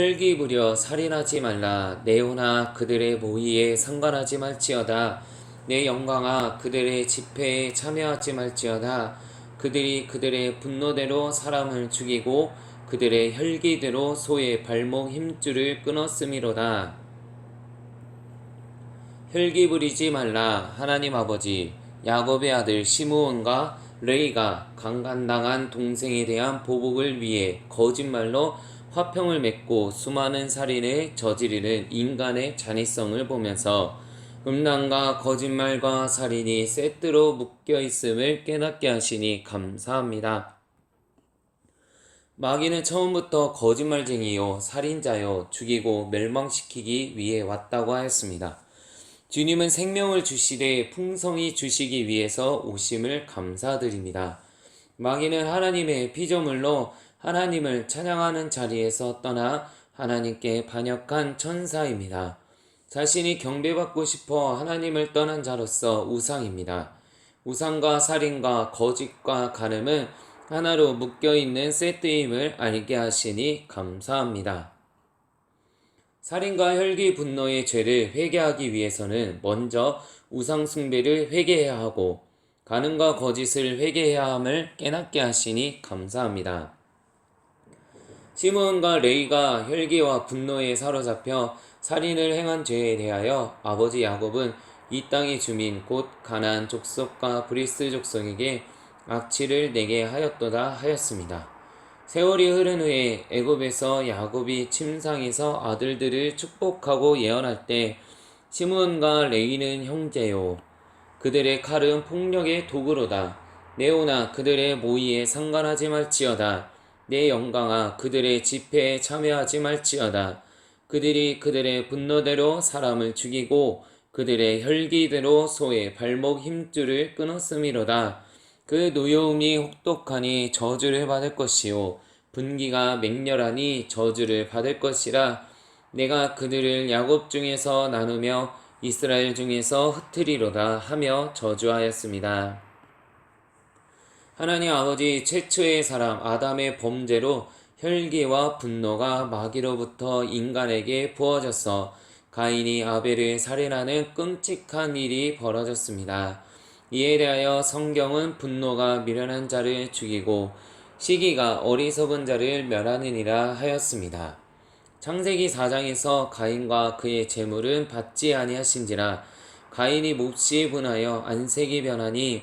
혈기 부려 살인하지 말라. 내오나 그들의 모의에 상관하지 말지어다. 내 영광아 그들의 집회에 참여하지 말지어다. 그들이 그들의 분노대로 사람을 죽이고 그들의 혈기대로 소의 발목 힘줄을 끊었음이로다. 혈기 부리지 말라. 하나님 아버지 야곱의 아들 시므온과 레이가 강간당한 동생에 대한 보복을 위해 거짓말로 화평을 맺고 수많은 살인을 저지르는 인간의 잔인성을 보면서 음란과 거짓말과 살인이 세트로 묶여 있음을 깨닫게 하시니 감사합니다. 마귀는 처음부터 거짓말쟁이요 살인자요 죽이고 멸망시키기 위해 왔다고 하였습니다. 주님은 생명을 주시되 풍성히 주시기 위해서 오심을 감사드립니다. 마귀는 하나님의 피조물로 하나님을 찬양하는 자리에서 떠나 하나님께 반역한 천사입니다. 자신이 경배받고 싶어 하나님을 떠난 자로서 우상입니다. 우상과 살인과 거짓과 간음은 하나로 묶여있는 세트임을 알게 하시니 감사합니다. 살인과 혈기 분노의 죄를 회개하기 위해서는 먼저 우상숭배를 회개해야 하고 간음과 거짓을 회개해야 함을 깨닫게 하시니 감사합니다. 시므온과 레이가 혈기와 분노에 사로잡혀 살인을 행한 죄에 대하여 아버지 야곱은 이 땅의 주민 곧 가나안 족속과 브리스 족속에게 악취를 내게 하였도다 하였습니다. 세월이 흐른 후에 애굽에서 야곱이 침상에서 아들들을 축복하고 예언할 때 시므온과 레이는 형제요. 그들의 칼은 폭력의 도구로다. 네오나 그들의 모의에 상관하지 말지어다 내 영광아 그들의 집회에 참여하지 말지어다 그들이 그들의 분노대로 사람을 죽이고 그들의 혈기대로 소의 발목 힘줄을 끊었음이로다. 그 노여움이 혹독하니 저주를 받을 것이요 분기가 맹렬하니 저주를 받을 것이라 내가 그들을 야곱 중에서 나누며 이스라엘 중에서 흩트리로다 하며 저주하였습니다. 하나님 아버지 최초의 사람 아담의 범죄로 혈기와 분노가 마귀로부터 인간에게 부어져서 가인이 아벨을 살인하는 끔찍한 일이 벌어졌습니다. 이에 대하여 성경은 분노가 미련한 자를 죽이고 시기가 어리석은 자를 멸하느니라 하였습니다. 창세기 4장에서 가인과 그의 재물은 받지 아니하신지라 가인이 몹시 분하여 안색이 변하니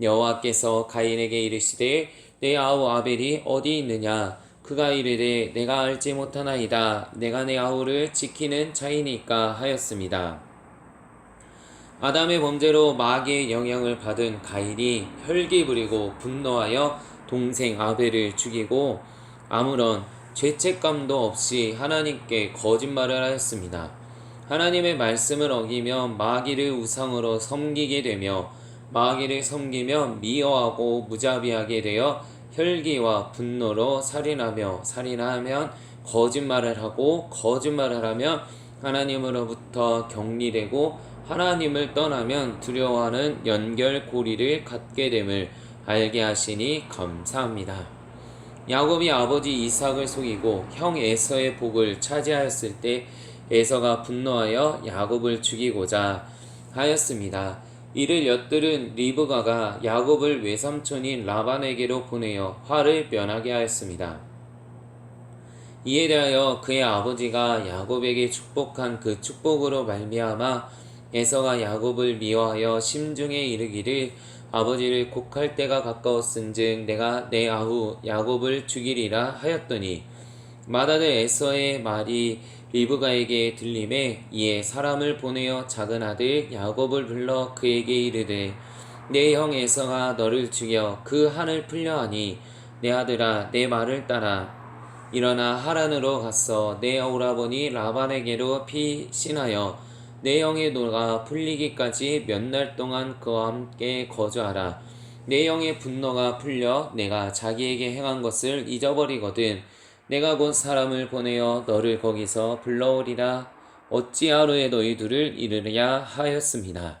여호와께서 가인에게 이르시되 내 아우 아벨이 어디 있느냐 그가 이르되 내가 알지 못하나이다. 내가 내 아우를 지키는 자이니까 하였습니다. 아담의 범죄로 마귀의 영향을 받은 가인이 혈기 부리고 분노하여 동생 아벨을 죽이고 아무런 죄책감도 없이 하나님께 거짓말을 하였습니다. 하나님의 말씀을 어기며 마귀를 우상으로 섬기게 되며 마귀를 섬기며 미워하고 무자비하게 되어 혈기와 분노로 살인하며 살인하면 거짓말을 하고 거짓말을 하면 하나님으로부터 격리되고 하나님을 떠나면 두려워하는 연결고리를 갖게 됨을 알게 하시니 감사합니다. 야곱이 아버지 이삭을 속이고 형 에서의 복을 차지하였을 때 에서가 분노하여 야곱을 죽이고자 하였습니다. 이를 엿들은 리브가가 야곱을 외삼촌인 라반에게로 보내어 화를 변하게 하였습니다. 이에 대하여 그의 아버지가 야곱에게 축복한 그 축복으로 말미암아 에서가 야곱을 미워하여 심중에 이르기를 아버지를 곡할 때가 가까웠은즉 내가 내 아후 야곱을 죽이리라 하였더니 마다들 에서의 말이 리브가에게 들림에 이에 사람을 보내어 작은 아들 야곱을 불러 그에게 이르되 내 형 에서가 너를 죽여 그 한을 풀려 하니 내 아들아 내 말을 따라. 일어나 하란으로 갔어 내 오라버니 라반에게로 피신하여 내 영의 노가 풀리기까지 몇 날 동안 그와 함께 거주하라. 내 영의 분노가 풀려 내가 자기에게 행한 것을 잊어버리거든 내가 곧 사람을 보내어 너를 거기서 불러오리라 어찌 하루에 너희 둘을 이르랴 하였습니다.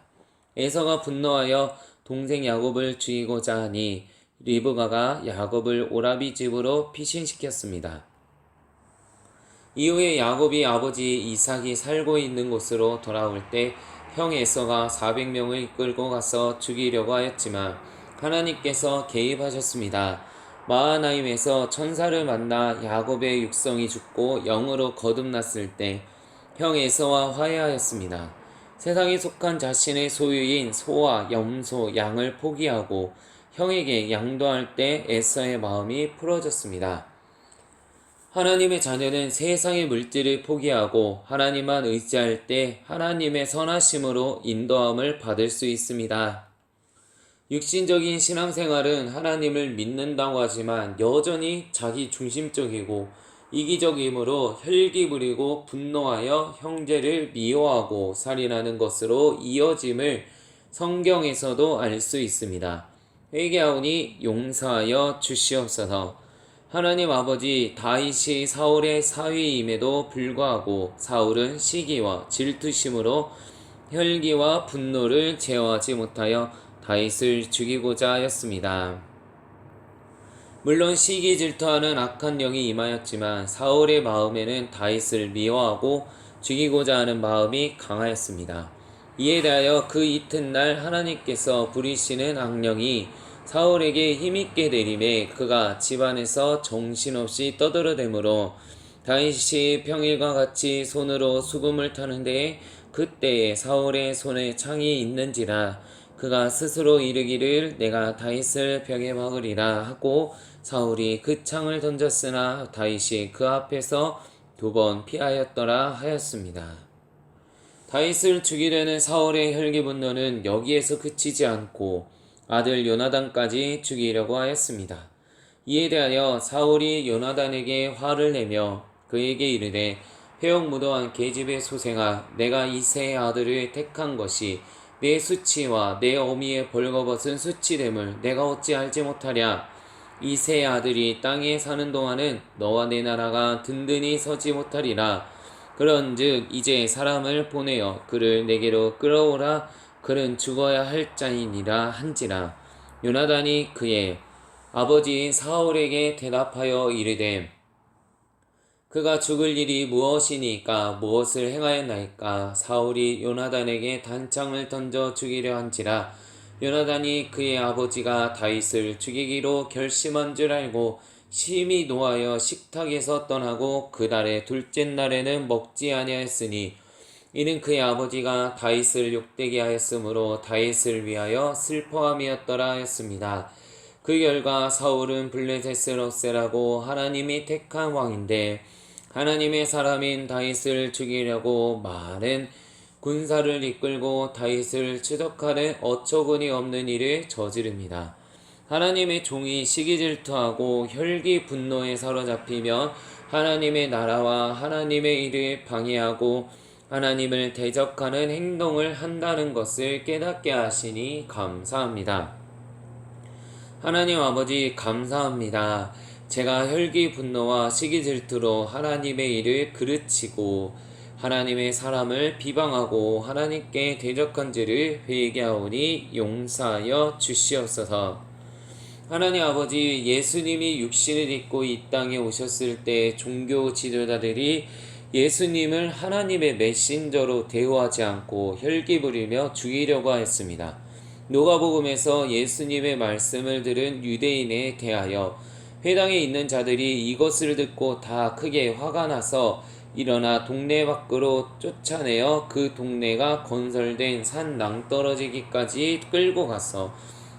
에서가 분노하여 동생 야곱을 죽이고자 하니 리브가가 야곱을 오라비 집으로 피신시켰습니다. 이후에 야곱이 아버지 이삭이 살고 있는 곳으로 돌아올 때 형 에서가 400명을 이끌고 가서 죽이려고 하였지만 하나님께서 개입하셨습니다. 마하나임에서 천사를 만나 야곱의 육성이 죽고 영으로 거듭났을 때 형 에서와 화해하였습니다. 세상에 속한 자신의 소유인 소와 염소, 양을 포기하고 형에게 양도할 때 에서의 마음이 풀어졌습니다. 하나님의 자녀는 세상의 물질을 포기하고 하나님만 의지할 때 하나님의 선하심으로 인도함을 받을 수 있습니다. 육신적인 신앙생활은 하나님을 믿는다고 하지만 여전히 자기 중심적이고 이기적이므로 혈기 부리고 분노하여 형제를 미워하고 살인하는 것으로 이어짐을 성경에서도 알 수 있습니다. 회개하오니 용서하여 주시옵소서. 하나님 아버지 다윗이 사울의 사위임에도 불구하고 사울은 시기와 질투심으로 혈기와 분노를 제어하지 못하여 다윗을 죽이고자 하였습니다. 물론 시기 질투하는 악한 영이 임하였지만 사울의 마음에는 다윗을 미워하고 죽이고자 하는 마음이 강하였습니다. 이에 대하여 그 이튿날 하나님께서 부리시는 악령이 사울에게 힘있게 내림에 그가 집안에서 정신없이 떠들어대므로 다윗이 평일과 같이 손으로 수금을 타는데 그때에 사울의 손에 창이 있는지라 그가 스스로 이르기를 내가 다윗을 벽에 막으리라 하고 사울이 그 창을 던졌으나 다윗이 그 앞에서 두 번 피하였더라 하였습니다. 다윗을 죽이려는 사울의 혈기 분노는 여기에서 그치지 않고 아들 요나단까지 죽이려고 하였습니다. 이에 대하여 사울이 요나단에게 화를 내며 그에게 이르되 회옥 무도한 계집의 소생아 내가 이세의 아들을 택한 것이 내 수치와 내 어미의 벌거벗은 수치됨을 내가 어찌 알지 못하랴? 이세의 아들이 땅에 사는 동안은 너와 내 나라가 든든히 서지 못하리라. 그런즉 이제 사람을 보내어 그를 내게로 끌어오라. 그는 죽어야 할 자이니라 한지라. 요나단이 그의 아버지인 사울에게 대답하여 이르되 그가 죽을 일이 무엇이니까 무엇을 행하였나이까 사울이 요나단에게 단창을 던져 죽이려 한지라 요나단이 그의 아버지가 다윗을 죽이기로 결심한 줄 알고 심히 노하여 식탁에서 떠나고 그달의 둘째 날에는 먹지 아니하였으니 이는 그의 아버지가 다윗을 욕되게 하였으므로 다윗을 위하여 슬퍼함이었더라 하였습니다. 그 결과 사울은 블레셋스로세라고 하나님이 택한 왕인데 하나님의 사람인 다윗을 죽이려고 많은 군사를 이끌고 다윗을 추적하는 어처구니 없는 일을 저지릅니다. 하나님의 종이 시기 질투하고 혈기 분노에 사로잡히면 하나님의 나라와 하나님의 일을 방해하고 하나님을 대적하는 행동을 한다는 것을 깨닫게 하시니 감사합니다. 하나님 아버지 감사합니다. 제가 혈기 분노와 시기 질투로 하나님의 일을 그르치고 하나님의 사람을 비방하고 하나님께 대적한지를 회개하오니 용서하여 주시옵소서. 하나님 아버지 예수님이 육신을 입고 이 땅에 오셨을 때 종교 지도자들이 예수님을 하나님의 메신저로 대우하지 않고 혈기 부리며 죽이려고 했습니다. 노가복음에서 예수님의 말씀을 들은 유대인에 대하여 회당에 있는 자들이 이것을 듣고 다 크게 화가 나서 일어나 동네 밖으로 쫓아내어 그 동네가 건설된 산 낭떠러지기까지 끌고 가서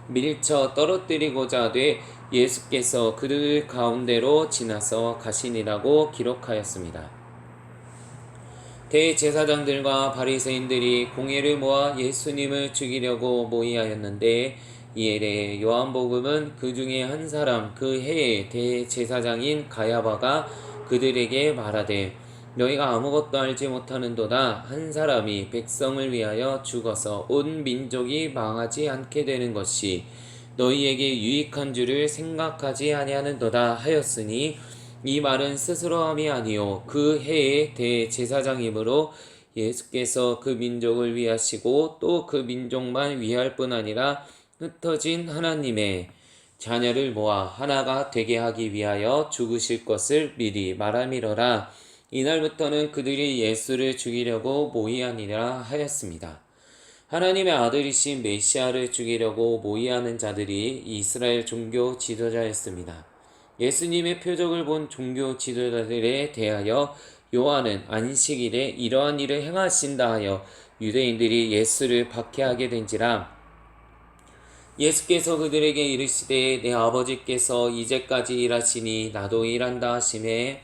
밀쳐 떨어뜨리고자 돼 예수께서 그들 가운데로 지나서 가시니라고 기록하였습니다. 대제사장들과 바리새인들이 공예를 모아 예수님을 죽이려고 모의하였는데 이에 요한복음은 그 중에 한 사람 그 해의 대제사장인 가야바가 그들에게 말하되 너희가 아무것도 알지 못하는도다. 한 사람이 백성을 위하여 죽어서 온 민족이 망하지 않게 되는 것이 너희에게 유익한 줄을 생각하지 아니하는도다 하였으니 이 말은 스스로함이 아니요 그 해의 대제사장이므로 예수께서 그 민족을 위하시고 또 그 민족만 위할 뿐 아니라 흩어진 하나님의 자녀를 모아 하나가 되게 하기 위하여 죽으실 것을 미리 말함이러라. 이날부터는 그들이 예수를 죽이려고 모의하니라 하였습니다. 하나님의 아들이신 메시아를 죽이려고 모의하는 자들이 이스라엘 종교 지도자였습니다. 예수님의 표적을 본 종교 지도자들에 대하여 요한은 안식일에 이러한 일을 행하신다 하여 유대인들이 예수를 박해하게 된지라 예수께서 그들에게 이르시되 내 아버지께서 이제까지 일하시니 나도 일한다 하심에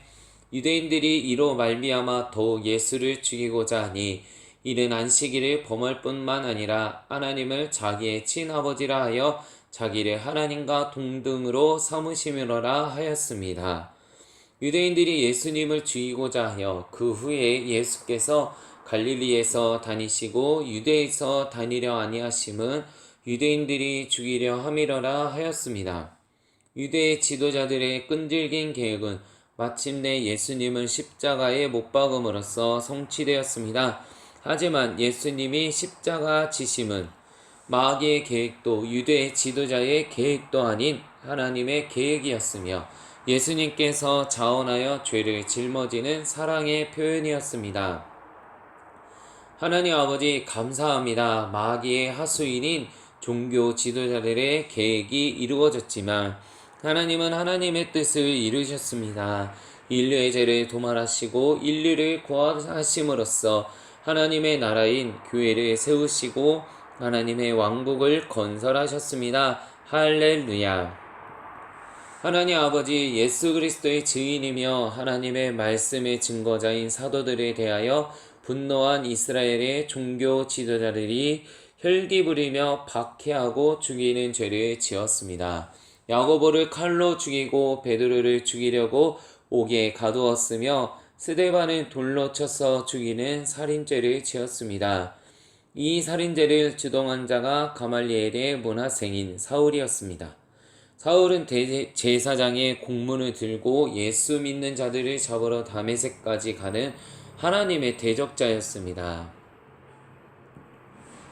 유대인들이 이로 말미암아 더욱 예수를 죽이고자 하니 이는 안식일을 범할 뿐만 아니라 하나님을 자기의 친아버지라 하여 자기를 하나님과 동등으로 삼으심이로라 하였습니다. 유대인들이 예수님을 죽이고자 하여 그 후에 예수께서 갈릴리에서 다니시고 유대에서 다니려 아니하심은 유대인들이 죽이려 함이러라 하였습니다. 유대 지도자들의 끈질긴 계획은 마침내 예수님을 십자가에 못 박음으로써 성취되었습니다. 하지만 예수님이 십자가 지심은 마귀의 계획도 유대 지도자의 계획도 아닌 하나님의 계획이었으며 예수님께서 자원하여 죄를 짊어지는 사랑의 표현이었습니다. 하나님 아버지 감사합니다. 마귀의 하수인인 종교 지도자들의 계획이 이루어졌지만 하나님은 하나님의 뜻을 이루셨습니다. 인류의 죄를 도말하시고 인류를 구하심으로써 하나님의 나라인 교회를 세우시고 하나님의 왕국을 건설하셨습니다. 할렐루야. 하나님 아버지 예수 그리스도의 증인이며 하나님의 말씀의 증거자인 사도들에 대하여 분노한 이스라엘의 종교 지도자들이 혈기 부리며 박해하고 죽이는 죄를 지었습니다. 야고보를 칼로 죽이고 베드로를 죽이려고 옥에 가두었으며 스데반을 돌로 쳐서 죽이는 살인죄를 지었습니다. 이 살인죄를 주동한 자가 가말리엘의 문화생인 사울이었습니다. 사울은 제사장의 공문을 들고 예수 믿는 자들을 잡으러 다메섹까지 가는 하나님의 대적자였습니다.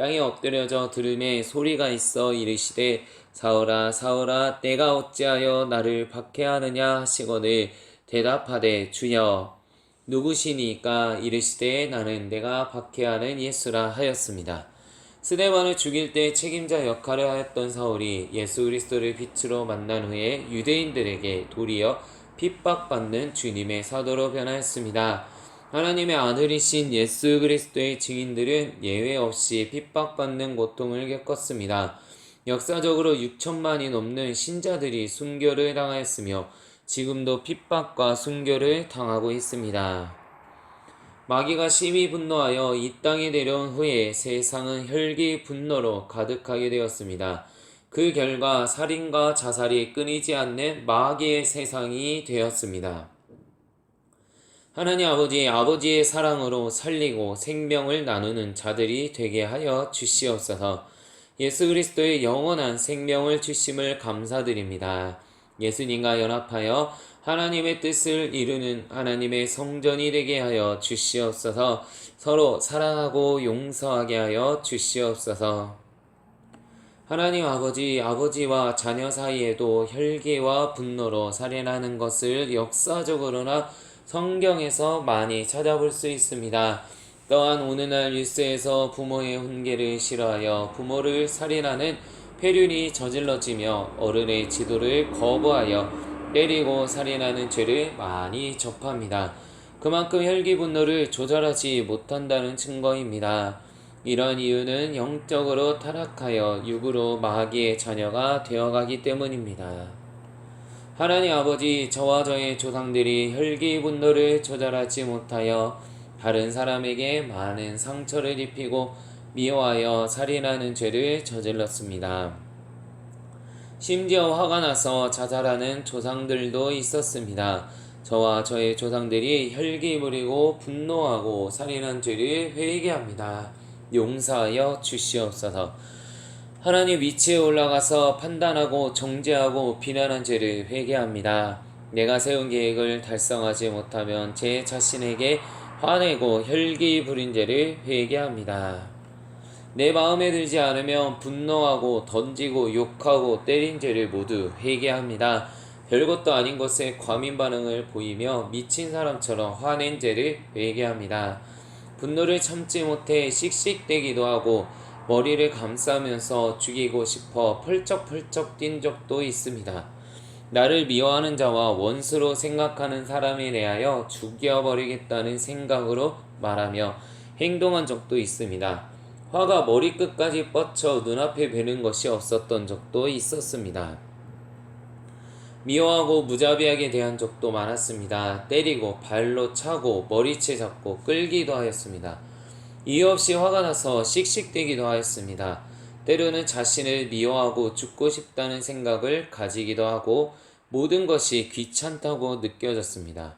땅에 엎드려져 들음에 소리가 있어 이르시되 사울아 사울아 내가 어찌하여 나를 박해하느냐 하시거늘 대답하되 주여 누구시니까 이르시되 나는 내가 박해하는 예수라 하였습니다. 스데반을 죽일 때 책임자 역할을 하였던 사울이 예수 그리스도를 빛으로 만난 후에 유대인들에게 도리어 핍박받는 주님의 사도로 변하였습니다. 하나님의 아들이신 예수 그리스도의 증인들은 예외 없이 핍박받는 고통을 겪었습니다. 역사적으로 6천만이 넘는 신자들이 순교를 당하였으며 지금도 핍박과 순교를 당하고 있습니다. 마귀가 심히 분노하여 이 땅에 내려온 후에 세상은 혈기 분노로 가득하게 되었습니다. 그 결과 살인과 자살이 끊이지 않는 마귀의 세상이 되었습니다. 하나님 아버지 아버지의 사랑으로 살리고 생명을 나누는 자들이 되게 하여 주시옵소서. 예수 그리스도의 영원한 생명을 주심을 감사드립니다. 예수님과 연합하여 하나님의 뜻을 이루는 하나님의 성전이 되게 하여 주시옵소서. 서로 사랑하고 용서하게 하여 주시옵소서. 하나님 아버지, 아버지와 자녀 사이에도 혈기와 분노로 살인하는 것을 역사적으로나 성경에서 많이 찾아볼 수 있습니다. 또한 오늘날 뉴스에서 부모의 훈계를 싫어하여 부모를 살인하는 폐륜이 저질러지며 어른의 지도를 거부하여 때리고 살인하는 죄를 많이 접합니다. 그만큼 혈기 분노를 조절하지 못한다는 증거입니다. 이런 이유는 영적으로 타락하여 육으로 마귀의 자녀가 되어가기 때문입니다. 하나님 아버지, 저와 저의 조상들이 혈기 분노를 조절하지 못하여 다른 사람에게 많은 상처를 입히고 미워하여 살인하는 죄를 저질렀습니다. 심지어 화가 나서 자살하는 조상들도 있었습니다. 저와 저의 조상들이 혈기 부리고 분노하고 살인한 죄를 회개합니다. 용서하여 주시옵소서. 하나님 위치에 올라가서 판단하고 정죄하고 비난한 죄를 회개합니다. 내가 세운 계획을 달성하지 못하면 제 자신에게 화내고 혈기 부린 죄를 회개합니다. 내 마음에 들지 않으면 분노하고 던지고 욕하고 때린 죄를 모두 회개합니다. 별것도 아닌 것에 과민 반응을 보이며 미친 사람처럼 화낸 죄를 회개합니다. 분노를 참지 못해 씩씩대기도 하고 머리를 감싸면서 죽이고 싶어 펄쩍펄쩍 뛴 적도 있습니다. 나를 미워하는 자와 원수로 생각하는 사람에 대하여 죽여버리겠다는 생각으로 말하며 행동한 적도 있습니다. 화가 머리끝까지 뻗쳐 눈앞에 뵈는 것이 없었던 적도 있었습니다. 미워하고 무자비하게 대한 적도 많았습니다. 때리고 발로 차고 머리채 잡고 끌기도 하였습니다. 이유 없이 화가 나서 씩씩대기도 하였습니다. 때로는 자신을 미워하고 죽고 싶다는 생각을 가지기도 하고 모든 것이 귀찮다고 느껴졌습니다.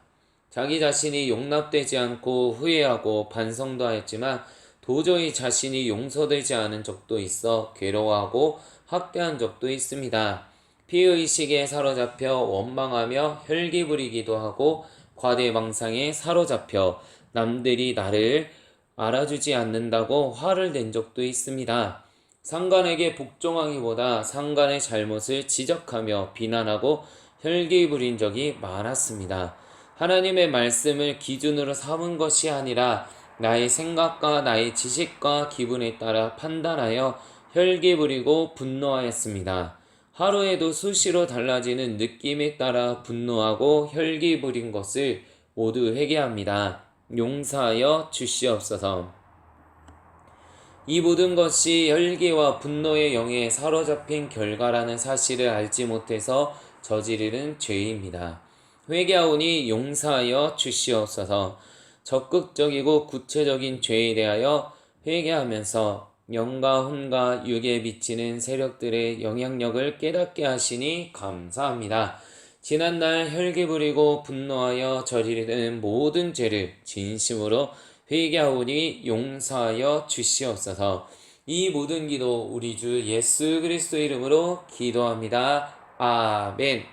자기 자신이 용납되지 않고 후회하고 반성도 하였지만 도저히 자신이 용서되지 않은 적도 있어 괴로워하고 학대한 적도 있습니다. 피의식에 사로잡혀 원망하며 혈기 부리기도 하고 과대망상에 사로잡혀 남들이 나를 알아주지 않는다고 화를 낸 적도 있습니다. 상관에게 복종하기보다 상관의 잘못을 지적하며 비난하고 혈기 부린 적이 많았습니다. 하나님의 말씀을 기준으로 삼은 것이 아니라 나의 생각과 나의 지식과 기분에 따라 판단하여 혈기 부리고 분노하였습니다. 하루에도 수시로 달라지는 느낌에 따라 분노하고 혈기 부린 것을 모두 회개합니다. 용서하여 주시옵소서. 이 모든 것이 혈기와 분노의 영에 사로잡힌 결과라는 사실을 알지 못해서 저지르는 죄입니다. 회개하오니 용서하여 주시옵소서. 적극적이고 구체적인 죄에 대하여 회개하면서 영과 혼과 육에 비치는 세력들의 영향력을 깨닫게 하시니 감사합니다. 지난날 혈기 부리고 분노하여 저지르는 모든 죄를 진심으로 회개하오니 용서하여 주시옵소서. 이 모든 기도 우리 주 예수 그리스도 이름으로 기도합니다. 아멘.